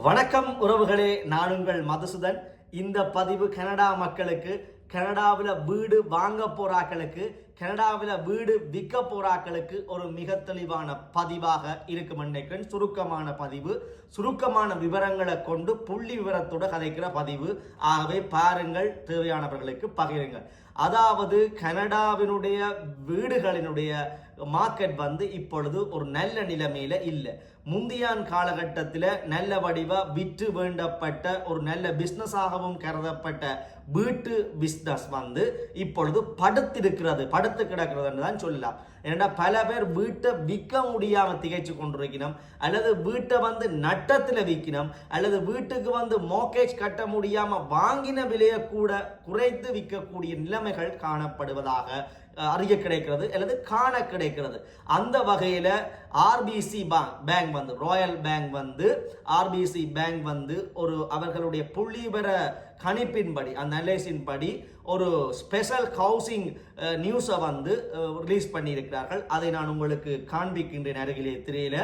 வணக்கம் உறவுகளே நான் உங்கள் மதுசூதன். இந்த பதிவு கனடா மக்களுக்கு கனடாவில் வீடு வாங்க போறாக்களுக்கு கனடாவில் வீடு விற்க போறாக்களுக்கு ஒரு மிக தெளிவான பதிவாக இருக்கும் நினைக்கிறேன் சுருக்கமான பதிவு. சுருக்கமான விவரங்களை கொண்டு புள்ளி விவரத்தோடு கதைக்கிற பதிவு. ஆகவே பாருங்கள் தேவையானவர்களுக்கு பகிருங்கள். அதாவது கனடாவினுடைய வீடுகளினுடைய மார்க்கெட் வந்து இப்பொழுது ஒரு நல்ல நிலைமையில இல்லை. முந்தியான் காலகட்டத்தில் நல்ல வடிவா விற்று வேண்டப்பட்ட ஒரு நல்ல பிஸ்னஸாகவும் கருதப்பட்ட வீட்டு பிஸ்னஸ் வந்து இப்பொழுது படுத்திருக்கிறது. படுத்து கிடக்கிறதுன்னு தான் சொல்லலாம். ஏன்னா பல பேர் வீட்டை விற்க முடியாமல் திகைச்சு கொண்டிருக்கணும். அல்லது வீட்டை வந்து நட்டத்தில் விற்கணும். அல்லது வீட்டுக்கு வந்து மோக்கேஜ் கட்ட முடியாமல் வாங்கின விலையை கூட குறைத்து விற்கக்கூடிய நிலைமைகள் காணப்படுவதாக அறிய கிடைக்கிறது அல்லது காண கிடைக்கிறது. அந்த வகையில் ஆர்பிசி பேங்க் பேங்க் வந்து ராயல் பேங்க் வந்து ஆர்பிசி பேங்க் வந்து ஒரு அவர்களுடைய புள்ளிவர கணிப்பின்படி அந்த அனலைஸின் படி ஒரு ஸ்பெஷல் ஹவுசிங் நியூஸை வந்து ரிலீஸ் பண்ணியிருக்கிறார்கள். அதை நான் உங்களுக்கு காண்பிக்கின்றேன் அருகிலே திரையில.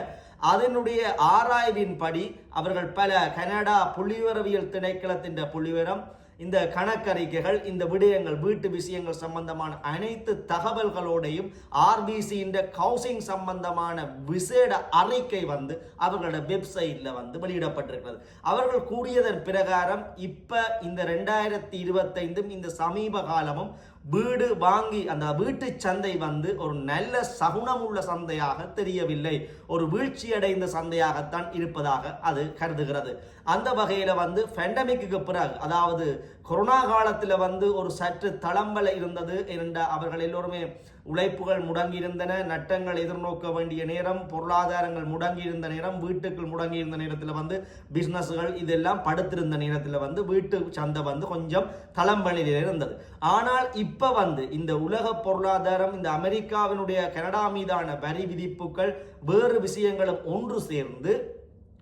அதனுடைய ஆராய்வின்படி அவர்கள் பல கனடா புள்ளிவரவியல் திணைக்களத்தின் புள்ளிவரம் இந்த கணக்கறிக்கைகள் இந்த விடயங்கள் வீட்டு விஷயங்கள் சம்பந்தமான அனைத்து தகவல்களோடையும் ஆர்பிசி இந்த கவுசிங் சம்பந்தமான விசேட அறிக்கை வந்து அவர்களோட வெப்சைட்ல வந்து வெளியிடப்பட்டிருக்கிறது. அவர்கள் கூறியதன் பிரகாரம் இப்ப இந்த ரெண்டாயிரத்தி இருபத்தைந்தும் இந்த சமீப காலமும் வீடு வாங்கி அந்த வீட்டு சந்தை வந்து ஒரு நல்ல சகுனமுள்ள சந்தையாக தெரியவில்லை. ஒரு வீழ்ச்சி அடைந்த சந்தையாகத்தான் இருப்பதாக அது கருதுகிறது. அந்த வகையில் வந்து பெண்டமிக்கு பிறகு அதாவது கொரோனா காலத்தில் வந்து ஒரு சற்று தளம்பல இருந்தது என்ற அவர்கள் எல்லோருமே உழைப்புகள் முடங்கியிருந்தன நட்டங்கள் எதிர்நோக்க வேண்டிய நேரம் பொருளாதாரங்கள் முடங்கியிருந்த நேரம் வீட்டுக்குள் முடங்கியிருந்த நேரத்தில் வந்து பிஸ்னஸ்கள் இதெல்லாம் படுத்திருந்த நேரத்தில் வந்து வீட்டு சந்தை வந்து கொஞ்சம் தளம்பணியில் இருந்தது. ஆனால் இப்போ வந்து இந்த உலக பொருளாதாரம் இந்த அமெரிக்காவினுடைய கனடா மீதான வரி விதிப்புகள் வேறு விஷயங்களும் ஒன்று சேர்ந்து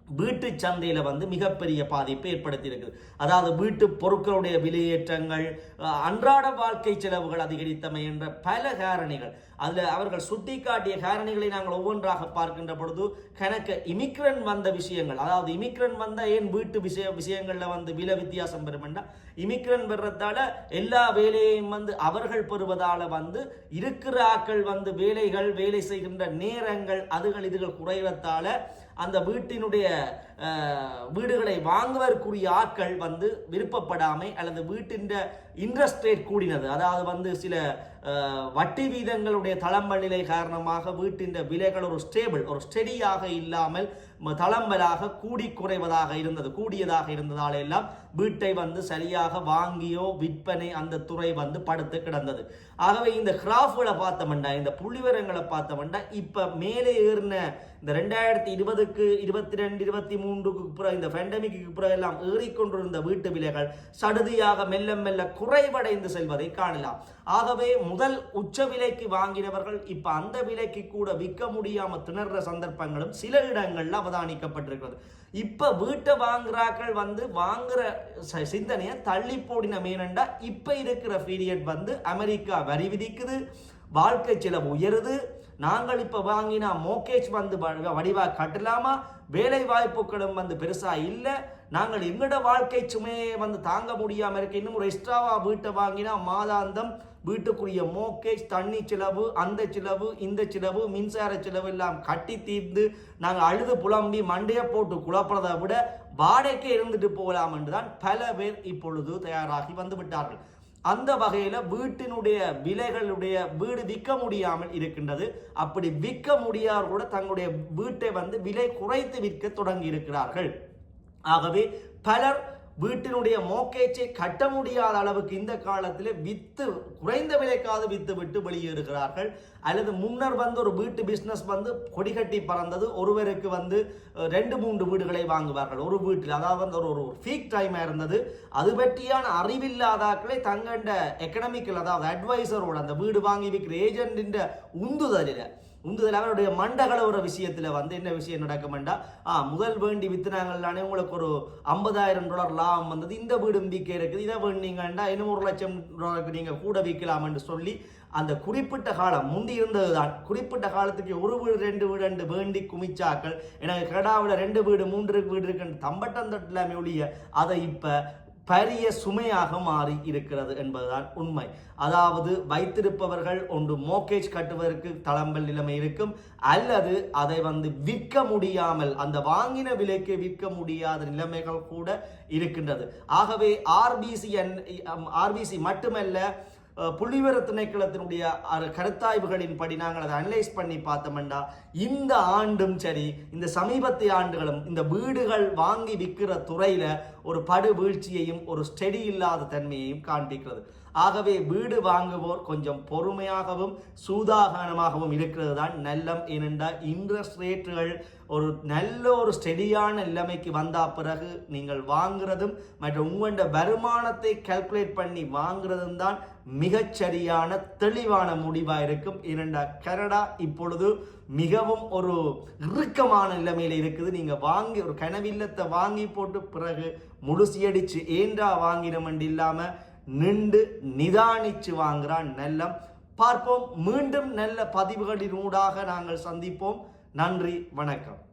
வீட்டு சந்தையில் வந்து மிகப்பெரிய பாதிப்பை ஏற்படுத்தி இருக்குது அதாவது வீட்டு பொருட்களுடைய விலையேற்றங்கள் அன்றாட வாழ்க்கை செலவுகள் அதிகரித்தமை என்ற பல காரணிகள். அதில் அவர்கள் சுட்டிக்காட்டிய காரணிகளை நாங்கள் ஒவ்வொன்றாக பார்க்கின்ற பொழுது கணக்கு இமிக்ரன் வந்த விஷயங்கள். அதாவது இமிக்ரன் வந்த ஏன் வீட்டு விஷய விஷயங்களில் வந்து விலை வித்தியாசம் பெறுமெண்டா இமிக்ரன் பெறத்தால எல்லா வேலையையும் வந்து அவர்கள் பெறுவதால் வந்து இருக்கிற ஆக்கள் வந்து வேலைகள் வேலை செய்கின்ற நேரங்கள் அதுகள் இதுகள் குறைவதால் அந்த வீட்டினுடைய வீடுகளை வாங்குவதற்குரிய ஆட்கள் வந்து விருப்பப்படாமை அல்லது வீட்டின் இன்ட்ரெஸ்ட் ரேட் கூடினது. அதாவது வந்து சில வட்டி வீதங்களுடைய தளம்பநிலை காரணமாக வீட்டின் விலைகள் ஒரு ஸ்டேபிள் ஒரு ஸ்டெடியாக இல்லாமல் தளம்பலாக கூடி குறைவதாக இருந்தது. கூடியதாக இருந்ததால் எல்லாம் வீட்டை வந்து சரியாக வாங்கியோ விற்பனை அந்த துறை வந்து படுத்து கிடந்தது. ஆகவே இந்த கிராஃப்களை பார்த்தோம்னா இந்த புள்ளிவரங்களை பார்த்தோம்னா இப்போ மேலே ஏறின இந்த ரெண்டாயிரத்தி இருபதுக்கு இருபத்தி ரெண்டு இருபத்தி மூன்றுக்கு பிறகு இந்த பேண்டமிக்கு பிறகு எல்லாம் ஏறிக்கொண்டிருந்த வீட்டு விலைகள் சடுதியாக மெல்ல மெல்ல குறைவடைந்து செல்வதை காணலாம். ஆகவே முதல் உச்ச விலைக்கு வாங்கினவர்கள் இப்போ அந்த விலைக்கு கூட விற்க முடியாம திணற சந்தர்ப்பங்களும் சில இடங்களில் அவதானிக்கப்பட்டிருக்கிறது. இப்போ வீட்டை வாங்குறாக்கள் வந்து வாங்குற ச- சிந்தனையை தள்ளி போடின மீனண்டா இப்போ இருக்கிற பீரியட் வந்து அமெரிக்கா வரி விதிக்குது வாழ்க்கை செலவு உயருது நாங்கள் இப்போ வாங்கினா மோக்கேஜ் வந்து வடிவாக கட்டலாமா? வேலை வாய்ப்புகளும் வந்து பெருசாக இல்லை. நாங்கள் எங்களோட வாழ்க்கை சுமையை வந்து தாங்க முடியாமல் இருக்க. இன்னும் ஒரு எக்ஸ்ட்ராவாக வீட்டை வாங்கினா மாதாந்தம் வீட்டுக்குரிய மோக்கேஜ் தண்ணி செலவு அந்த செலவு இந்த செலவு மின்சார செலவு எல்லாம் கட்டி தீர்ந்து நாங்கள் அழுது புலம்பி மண்டையை போட்டு குழப்பறதை விட வாடகைக்கே இருந்துட்டு போகலாம் என்றுதான் பல பேர் இப்பொழுது தயாராகி வந்து விட்டார்கள். அந்த வகையில் வீட்டினுடைய விலைகளுடைய வீடு விற்க முடியாமல் இருக்கின்றது. அப்படி விற்க முடியாத கூட தங்களுடைய வீட்டை வந்து விலை குறைத்து விற்க தொடங்கி இருக்கிறார்கள் ஆகவே பலர் வீட்டினுடைய மோக்கேச்சை கட்ட முடியாத அளவுக்கு இந்த காலத்தில் வித்து குறைந்த விலைக்காவது வித்து விட்டு வெளியேறுகிறார்கள். அல்லது முன்னர் வந்து ஒரு வீட்டு பிஸ்னஸ் வந்து கொடிகட்டி பறந்தது ஒருவருக்கு வந்து ரெண்டு மூன்று வீடுகளை வாங்குவார்கள். ஒரு வீட்டில் அதாவது வந்து ஒரு ஒரு ஃபீக் டைமாக இருந்தது. அது பற்றியான அறிவில்லாதாக்களை தங்கண்ட எக்கனாமிக்கல் அதாவது அட்வைசரோட அந்த வீடு வாங்கி விற்கிற ஏஜென்டின் உந்துதலில் உந்துதல் அவருடைய மண்டகளவுற விஷயத்தில் வந்து என்ன விஷயம் நடக்குமெண்டா? ஆ முதல் வேண்டி வித்துனாங்களானே உங்களுக்கு ஒரு ஐம்பதாயிரம் டாலர் லாபம் வந்தது. இந்த வீடு நம்பிக்கை இருக்குது. இதை வேண்டிங்கண்டா இன்னும் ஒரு லட்சம் டாலருக்கு நீங்கள் கூட விற்கலாம்னு சொல்லி அந்த குறிப்பிட்ட காலம் முந்தி இருந்தது தான் குறிப்பிட்ட காலத்துக்கு ஒரு வீடு ரெண்டு வீடு ரெண்டு வேண்டி குமிச்சாக்கள். எனக்கு கடாவில் ரெண்டு வீடு மூன்று வீடு இருக்குன்னு தம்பட்டம் தட்டலாமே ஒழிய அதை இப்போ பெரிய சுமையாக மாறி இருக்கிறது என்பதுதான் உண்மை. அதாவது வைத்திருப்பவர்கள் ஒன்று மோக்கேஜ் கட்டுவதற்கு தளம்பல் நிலைமை இருக்கும் அல்லது அதை வந்து விற்க முடியாமல் அந்த வாங்கின விலைக்கு விற்க முடியாத நிலைமைகள் கூட இருக்கின்றது. ஆகவே ஆர்பிசி என் ஆர்பிசி மட்டுமல்ல புள்ளிவர திணைக்களத்தினுடைய கருத்தாய்வுகளின் கருத்தாய்வுகளின்படி நாங்கள் அதை அனலைஸ் பண்ணி பார்த்தோம்னா இந்த ஆண்டும் சரி இந்த சமீபத்திய ஆண்டுகளும் இந்த வீடுகள் வாங்கி விற்கிற துறையில ஒரு படு வீழ்ச்சியையும் ஒரு ஸ்டெடி இல்லாத தன்மையையும் காண்பிக்கிறது. ஆகவே வீடு வாங்குவோர் கொஞ்சம் பொறுமையாகவும் சூதாகனமாகவும் இருக்கிறது தான் நல்லம் ஏனென்றால் இன்ட்ரெஸ்ட் ரேட்டுகள் ஒரு நல்ல ஒரு ஸ்டெடியான நிலைமைக்கு வந்த பிறகு நீங்கள் வாங்குறதும் மற்றும் உங்களோட வருமானத்தை கால்குலேட் பண்ணி வாங்குறதும் தான் மிகச்சரியான தெளிவான முடிவாக இருக்கும். இரண்டா கனடா இப்பொழுது மிகவும் ஒரு இறுக்கமான நிலைமையில் இருக்குது. நீங்கள் வாங்கி ஒரு கனவில்லத்தை வாங்கி போட்டு பிறகு முழுசியடிச்சு ஏண்டா வாங்கினமண்டு இல்லாமல் நின்று நிதானிச்சு வாங்குறான் நல்லம். பார்ப்போம் மீண்டும் நல்ல பதிவுகளின் ஊடாக நாங்கள் சந்திப்போம். நன்றி வணக்கம்.